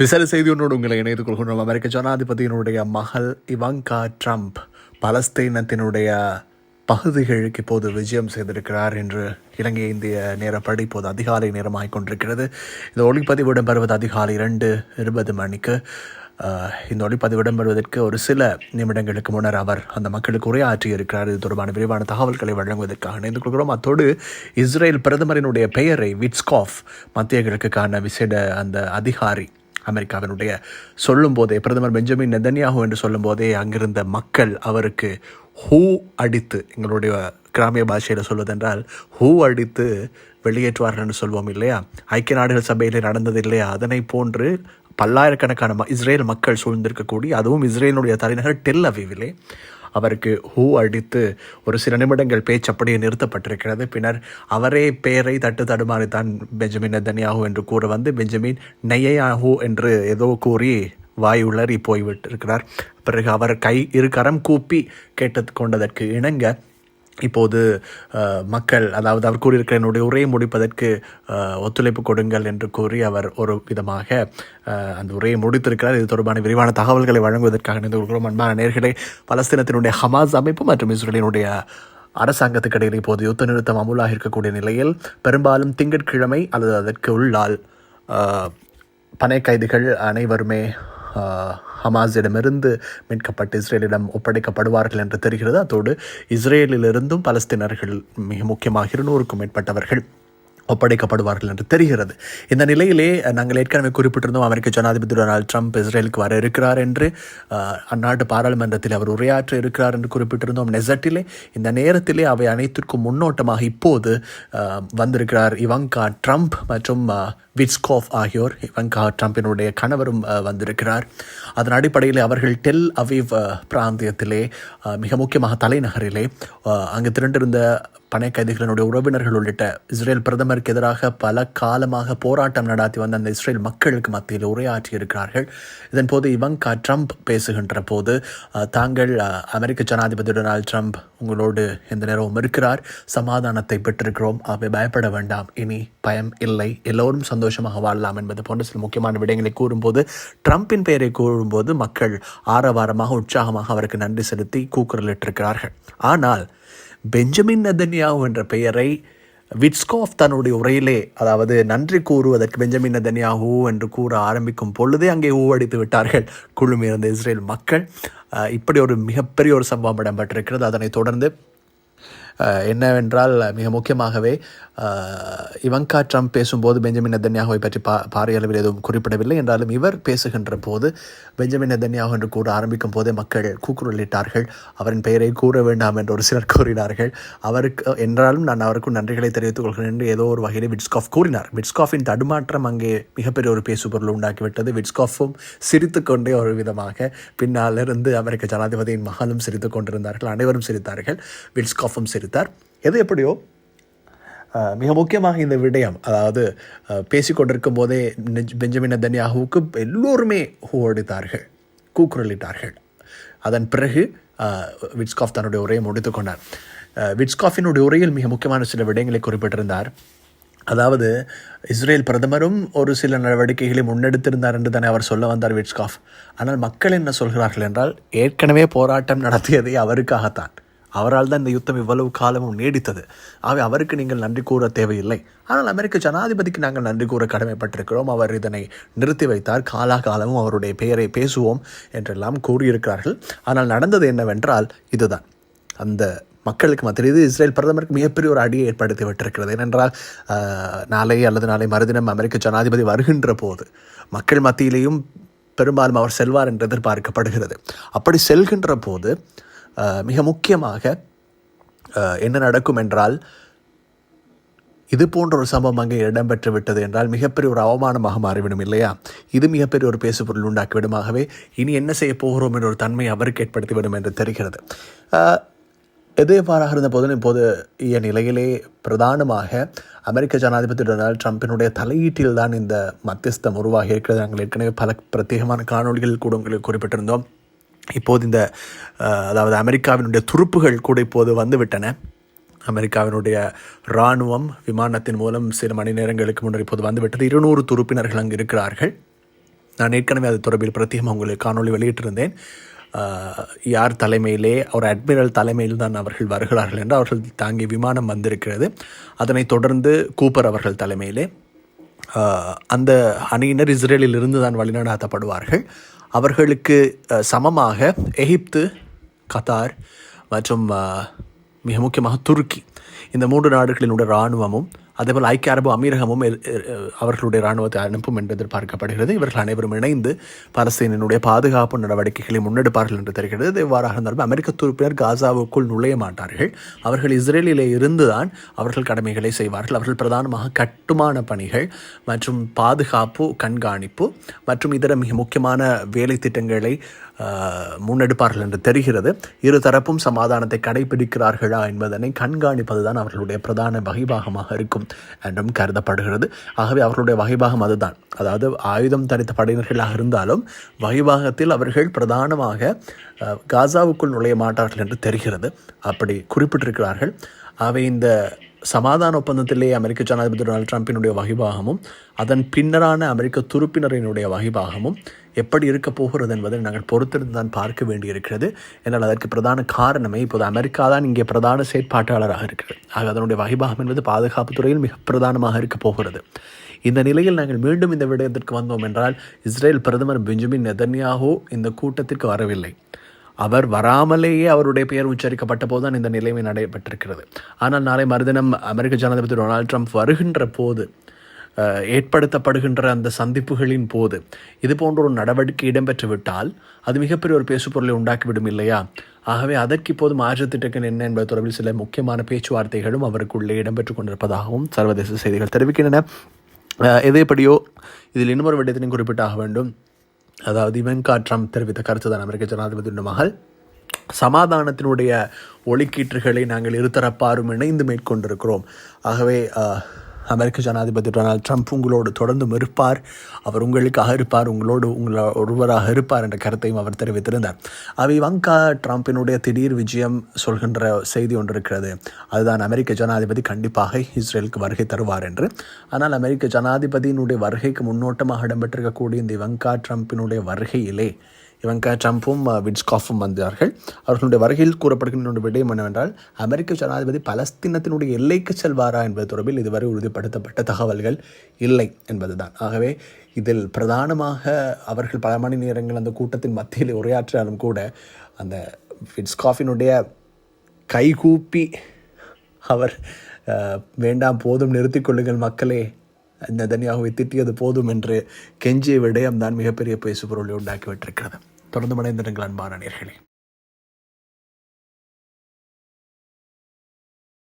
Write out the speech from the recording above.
விசார செய்தி ஒன்றோடு உங்களை இணைத்துக் கொள்கின்றோம். அமெரிக்க ஜனாதிபதியினுடைய மகள் இவங்கா ட்ரம்ப் பலஸ்தீனத்தினுடைய பகுதிகளுக்கு இப்போது விஜயம் செய்திருக்கிறார் என்று இலங்கை இந்திய நேரப்படி இப்போது அதிகாலை நேரமாகிக் கொண்டிருக்கிறது. இந்த ஒளிப்பதிவு இடம்பெறுவது அதிகாலை இரண்டு இருபது மணிக்கு. இந்த ஒளிப்பதிவு இடம்பெறுவதற்கு ஒரு சில நிமிடங்களுக்கு முன்னர் அவர் அந்த மக்களுக்கு உரையாற்றி இருக்கிறார். இது தொடர்பான விரிவான தகவல்களை வழங்குவதற்காக இணைந்து கொள்கிறோம். அத்தோடு இஸ்ரேல் பிரதமரினுடைய பெயரை விட்ஸ்காஃப் மத்திய கிழக்குக்கான விசேட அந்த அதிகாரி அமெரிக்காவினுடைய சொல்லும்போதே பிரதமர் பெஞ்சமின் நெதன்யாகு என்று சொல்லும்போதே அங்கிருந்த மக்கள் அவருக்கு ஹூ அடித்து எங்களுடைய கிராமிய பாஷையில் சொல்வதென்றால் ஹூ அடித்து வெளியேற்றுவார்கள் என்று சொல்வோம் இல்லையா? ஐக்கிய நாடுகள் சபையில் நடந்தது இல்லையா? அதனை போன்று பல்லாயிரக்கணக்கான ம- இஸ்ரேல் மக்கள் சூழ்ந்திருக்கக்கூடிய அதுவும் இஸ்ரேலுடைய தலைநகர் டெல் அவிவிலே அவருக்கு ஹூ அடித்து ஒரு சில நிமிடங்கள் பேச்சு அப்படியே நிறுத்தப்பட்டிருக்கிறது. பின்னர் அவரே பெயரை தட்டு தடுமாறித்தான் பெஞ்சமின் நெதன்யாகு என்று கூற வந்து பெஞ்சமின் நெய்யாகு என்று ஏதோ கூறி வாய் உளறி போய்விட்டிருக்கிறார். பிறகு அவர் கை இரு கரம் கூப்பி கேட்டு கொண்டதற்கு இணங்க இப்போது மக்கள் அதாவது அவர் கூறியிருக்கிற என்னுடைய உரையை முடிப்பதற்கு ஒத்துழைப்பு கொடுங்கள் என்று கூறி அவர் ஒரு விதமாக அந்த உரையை முடித்திருக்கிறார். இது தொடர்பான விரிவான தகவல்களை வழங்குவதற்காக நினைந்து கொள்கிறோம். அன்பான நேர்களை பலஸ்தீனத்தினுடைய ஹமாஸ் அமைப்பு மற்றும் இஸ்ரேலினுடைய அரசாங்கத்துக்கு இடையில் இப்போது யுத்த நிறுத்தம் அமுலாக இருக்கக்கூடிய நிலையில் பெரும்பாலும் திங்கட்கிழமை அல்லது அதற்கு உள்ளால் பனை கைதிகள் அனைவருமே ஹமாஸிடமிருந்து மீட்கப்பட்டு இஸ்ரேலிடம் ஒப்படைக்கப்படுவார்கள் என்று தெரிகிறது. அதோடு இஸ்ரேலிலிருந்தும் பலஸ்தீனர்கள் மிக முக்கியமாக இருநூறுக்கும் மேற்பட்டவர்கள். ஒப்படைக்கப்படுவார்கள் என்று தெரிகிறது. இந்த நிலையிலே நாங்கள் ஏற்கனவே குறிப்பிட்டிருந்தோம் அமெரிக்க ஜனாதிபதி டொனால்டு ட்ரம்ப் இஸ்ரேலுக்கு வர இருக்கிறார் என்று அந்நாட்டு பாராளுமன்றத்தில் அவர் உரையாற்ற இருக்கிறார் என்று குறிப்பிட்டிருந்தோம். நெசட்டிலே இந்த நேரத்திலே அவை அனைத்திற்கும் முன்னோட்டமாக இப்போது வந்திருக்கிறார் இவங்கா ட்ரம்ப் மற்றும் விட்ஸ்கோஃப் ஆகியோர். இவங்கா ட்ரம்பினுடைய கணவரும் வந்திருக்கிறார். அதன் அடிப்படையில் அவர்கள் டெல் அவிவ் பிராந்தியத்திலே மிக முக்கியமாக தலைநகரிலே அங்கு திரண்டிருந்த பனை கைதிகளினுடைய உறவினர்கள் உள்ளிட்ட இஸ்ரேல் பிரதமருக்கு எதிராக பல காலமாக போராட்டம் நடாத்தி வந்த அந்த இஸ்ரேல் மக்களுக்கு மத்தியில் உரையாற்றி இருக்கிறார்கள். இதன் போது இவங்கா ட்ரம்ப் பேசுகின்ற போது தாங்கள் அமெரிக்க ஜனாதிபதி டொனால்ட் ட்ரம்ப் உங்களோடு இந்த நேரமும் இருக்கிறார். சமாதானத்தை பெற்றிருக்கிறோம். அவை பயப்பட வேண்டாம். இனி பயம் இல்லை. எல்லோரும் சந்தோஷமாக வாழலாம் என்பது போன்ற சில முக்கியமான விடயங்களை கூறும்போது ட்ரம்பின் பெயரை கூறும்போது மக்கள் ஆரவாரமாக உற்சாகமாக அவருக்கு நன்றி செலுத்தி கூக்குரலிட்டிருக்கிறார்கள் ஆனால் பெஞ்சமின் நதன்யாவு என்ற பெயரை விட்ஸ்காஃப் தன்னுடைய உரையிலே அதாவது நன்றி கூறுவதற்கு பெஞ்சமின் நதன்யாஹூ என்று கூற ஆரம்பிக்கும் பொழுதே அங்கே ஊவடித்து விட்டார்கள் குழுமியிருந்த இஸ்ரேல் மக்கள். இப்படி ஒரு மிகப்பெரிய ஒரு சம்பவம் இடம்பெற்றிருக்கிறது. அதனைத் தொடர்ந்து என்னவென்றால் மிக முக்கியமாகவே இவங்கா ட்ரம்ப் பேசும்போது பெஞ்சமின் நெதன்யாகுவை பற்றி பா பாரிய அளவில் எதுவும் குறிப்பிடவில்லை. என்றாலும் இவர் பேசுகின்ற போது பெஞ்சமின் நெதன்யாகு என்று கூற ஆரம்பிக்கும் போதே மக்கள் கூக்குரலிட்டார்கள். அவரின் பெயரை கூற வேண்டாம் என்று ஒரு சிலர் கூறினார்கள். அவருக்கு என்றாலும் நான் அவருக்கும் நன்றிகளை தெரிவித்துக் கொள்கிறேன் என்று ஏதோ ஒரு வகையில் விட்ஸ்காஃப் கூறினார். விட்ஸ்காஃபின் தடுமாற்றம் அங்கே மிகப்பெரிய ஒரு பேசுபொருள் உண்டாக்கிவிட்டது. விட்ஸ்காஃபும் சிரித்துக்கொண்டே ஒரு விதமாக பின்னாலிருந்து அமெரிக்க ஜனாதிபதியின் மகளும் சிரித்துக் கொண்டிருந்தார்கள். அனைவரும் சிரித்தார்கள். விட்ஸ்காஃபும் சிரித்தார். எது எப்படியோ மிக முக்கியமாக இந்த விடயம் அதாவது பேசிக்கொண்டிருக்கும் போதே பெஞ்சமின் நெதன்யாகுவுக்கு எல்லோருமே ஹூ அடித்தார்கள் கூக்குரலிட்டார்கள். அதன் பிறகு விட்ஸ்காஃப் தன்னுடைய உரையை முடித்துக்கொண்டார் விட்ஸ்காஃபினுடைய உரையில் மிக முக்கியமான சில விடயங்களை குறிப்பிட்டிருந்தார். அதாவது இஸ்ரேல் பிரதமரும் ஒரு சில நடவடிக்கைகளை முன்னெடுத்திருந்தார் என்று தானே அவர் சொல்ல வந்தார் விட்ஸ்காஃப். ஆனால் மக்கள் என்ன சொல்கிறார்கள் என்றால் ஏற்கனவே போராட்டம் நடத்தியதே அவருக்காகத்தான். அவரால் தான் இந்த யுத்தம் இவ்வளவு காலமும் நீடித்தது. ஆகவே அவருக்கு நீங்கள் நன்றி கூற தேவையில்லை. ஆனால் அமெரிக்க ஜனாதிபதிக்கு நாங்கள் நன்றி கூற கடமைப்பட்டிருக்கிறோம். அவர் இதனை நிறுத்தி வைத்தார். காலாகாலமும் அவருடைய பெயரை பேசுவோம் என்றெல்லாம் கூறியிருக்கிறார்கள். ஆனால் நடந்தது என்னவென்றால் இதுதான். அந்த மக்களுக்கு மத்தியில் இது இஸ்ரேல் பிரதமருக்கு மிகப்பெரிய ஒரு அடியை ஏற்படுத்தி விட்டிருக்கிறது. ஏனென்றால் நாளை அல்லது நாளை மறுதினம் அமெரிக்க ஜனாதிபதி வருகின்ற போது மக்கள் மத்தியிலேயும் பெரும்பாலும் அவர் செல்வார் என்று எதிர்பார்க்கப்படுகிறது. அப்படி செல்கின்ற போது மிக முக்கியமாக என்ன நடக்கும் என்றால் இது போன்ற ஒரு சம்பவம் அங்கே இடம்பெற்று விட்டது என்றால் மிகப்பெரிய ஒரு அவமானமாக மாறிவிடும் இல்லையா? இது மிகப்பெரிய ஒரு பேசுபொருள் உண்டாக்கிவிடுமாகவே இனி என்ன செய்ய போகிறோம் என்ற ஒரு தன்மை அவருக்கு ஏற்படுத்திவிடும் என்று தெரிகிறது. எது எவ்வாறாக இருந்த போதும் இப்போது நிலையிலே பிரதானமாக அமெரிக்க ஜனாதிபதி டொனால்ட் ட்ரம்பினுடைய தலையீட்டில் தான் இந்த மத்தியஸ்தம் உருவாகி இருக்கிறது. நாங்கள் ஏற்கனவே பல பிரத்யேகமான காணொளிகள் கூட உங்களுக்கு குறிப்பிட்டிருந்தோம். இப்போது இந்த அதாவது அமெரிக்காவினுடைய துருப்புகள் கூட இப்போது வந்துவிட்டன. அமெரிக்காவினுடைய இராணுவம் விமானத்தின் மூலம் சில மணி நேரங்களுக்கு முன்னர் இப்போது வந்துவிட்டது. இருநூறு துருப்பினர்கள் அங்கு இருக்கிறார்கள். நான் ஏற்கனவே அது தொடர்பில் பிரத்யேகமாக உங்களுக்கு காணொளி வெளியிட்டிருந்தேன். யார் தலைமையிலே ஒரு அட்மிரல் தலைமையில் தான் அவர்கள் வருகிறார்கள் என்று அவர்கள் தாங்கி விமானம் வந்திருக்கிறது. அதனைத் தொடர்ந்து கூப்பர் அவர்கள் தலைமையிலே அந்த அணியினர் இஸ்ரேலில் இருந்து தான் வழிநடாத்தப்படுவார்கள். அவர்களுக்கு சமமாக எகிப்து கத்தார் மற்றும் மிக முக்கியமாக துருக்கி. இந்த மூன்று நாடுகளினுடைய இராணுவமும் அதேபோல் ஐக்கிய அரபு அமீரகமும் அவர்களுடைய இராணுவத்தை அனுப்பும் என்று எதிர்பார்க்கப்படுகிறது. இவர்கள் அனைவரும் இணைந்து பலஸ்தீனினுடைய பாதுகாப்பு நடவடிக்கைகளை முன்னெடுப்பார்கள் என்று தெரிகிறது. இவ்வாறாக எவ்வாறாக இருந்தாலும் அமெரிக்க துருப்பினர் காசாவுக்குள் நுழைய மாட்டார்கள். அவர்கள் இஸ்ரேலிலே இருந்துதான் அவர்கள் கடமைகளை செய்வார்கள். அவர்கள் பிரதானமாக கட்டுமான பணிகள் மற்றும் பாதுகாப்பு கண்காணிப்பு மற்றும் இதர மிக முக்கியமான வேலை திட்டங்களை முன்னெடுப்பார்கள் என்று தெரிகிறது. இரு தரப்பும் சமாதானத்தை கடைபிடிக்கிறார்களா என்பதனை கண்காணிப்பதுதான் அவர்களுடைய பிரதான வகைபாகமாக இருக்கும் என்றும் கருதப்படுகிறது. ஆகவே அவர்களுடைய வகைபாகம் அதுதான். அதாவது ஆயுதம் தரித்த படையினர்களாக இருந்தாலும் வகைபாகத்தில் அவர்கள் பிரதானமாக காசாவுக்குள் நுழைய மாட்டார்கள் என்று தெரிகிறது. அப்படி குறிப்பிட்டிருக்கிறார்கள். அவை இந்த சமாதான ஒப்பந்தத்திலே அமெரிக்க ஜனாதிபதி டொனால்ட் ட்ரம்பினுடைய வகிபாகமும் அதன் பின்னரான அமெரிக்க துருப்பினரினுடைய வகைபாகமும் எப்படி இருக்க போகிறது என்பதை நாங்கள் பொறுத்திருந்து தான் பார்க்க வேண்டியிருக்கிறது. என்றால் அதற்கு பிரதான காரணமே இப்போது அமெரிக்கா தான் இங்கே பிரதான செயற்பாட்டாளராக இருக்கிறது. ஆக அதனுடைய வகைபாகம் என்பது பாதுகாப்பு துறையில் மிக பிரதானமாக இருக்க போகிறது. இந்த நிலையில் நாங்கள் மீண்டும் இந்த விடயத்திற்கு வந்தோம் என்றால் இஸ்ரேல் பிரதமர் பெஞ்சமின் நெதன்யாகோ இந்த கூட்டத்திற்கு வரவில்லை. அவர் வராமலேயே அவருடைய பெயர் உச்சரிக்கப்பட்ட போதுதான் இந்த நிலைமை நடைபெற்றிருக்கிறது. ஆனால் நாளை மறுதினம் அமெரிக்க ஜனாதிபதி டொனால்ட் ட்ரம்ப் வருகின்ற போது ஏற்படுத்தப்படுகின்ற அந்த சந்திப்புகளின் போது இது போன்ற ஒரு நடவடிக்கை இடம்பெற்றுவிட்டால் அது மிகப்பெரிய ஒரு பேசுபொருளை உண்டாக்கிவிடும் இல்லையா? ஆகவே அதற்கு இப்போது மாற்றத்திட்டங்கள் என்ன என்பது தொடர்பில் சில முக்கியமான பேச்சுவார்த்தைகளும் அவருக்குள்ளே இடம்பெற்றுக் கொண்டிருப்பதாகவும் சர்வதேச செய்திகள் தெரிவிக்கின்றன. அஹ், எதேபடியோ இதில் இன்னொரு விடயத்தினையும் குறிப்பிட்டாக வேண்டும். அதாவது இவன்கா ட்ரம்ப் தெரிவித்த கருத்து தான் அமெரிக்க ஜனாதிபதியின் மகள். சமாதானத்தினுடைய ஒளிக்கீற்றுகளை நாங்கள் இருதரப்பாரும் இணைந்து மேற்கொண்டிருக்கிறோம். ஆகவே அமெரிக்க ஜனாதிபதி டொனால்ட் ட்ரம்ப் உங்களோடு தொடர்ந்தும் இருப்பார். அவர் உங்களுக்காக இருப்பார். உங்களோடு உங்கள ஒருவராக இருப்பார் என்ற கருத்தையும் அவர் தெரிவித்திருந்தார். அவை வங்கா ட்ரம்பினுடைய திடீர் விஜயம் சொல்கின்ற செய்தி ஒன்று இருக்கிறது. அதுதான் அமெரிக்க ஜனாதிபதி கண்டிப்பாக இஸ்ரேலுக்கு வருகை தருவார் என்று. ஆனால் அமெரிக்க ஜனாதிபதியினுடைய வருகைக்கு முன்னோட்டமாக இடம்பெற்றிருக்கக்கூடிய இந்த இவங்கா ட்ரம்பினுடைய வருகையிலே இவங்கா ட்ரம்ப்பும் விட்ஸ்காஃபும் வந்தார்கள். அவர்களுடைய வருகையில் கூறப்படுகின்ற ஒரு விடயம் என்னவென்றால் அமெரிக்க ஜனாதிபதி பலஸ்தீனத்தினுடைய எல்லைக்கு செல்வாரா என்பது தொடர்பில் இதுவரை உறுதிப்படுத்தப்பட்ட தகவல்கள் இல்லை என்பதுதான். ஆகவே இதில் பிரதானமாக அவர்கள் பல மணி நேரங்கள் அந்த கூட்டத்தின் மத்தியில் உரையாற்றினாலும் கூட அந்த விட்ஸ்காஃபினுடைய கைகூப்பி அவர் வேண்டாம் போதும் நிறுத்திக்கொள்ளுங்கள் மக்களே நெதன்யாகுவை திட்டியது போதும் என்று கெஞ்சிய விடயம் தான் மிகப்பெரிய பேசுபொருளை உண்டாக்கிவிட்டிருக்கிறது தொடர்ந்து மனைந்திருங்கள் அன்பான நேர்களே.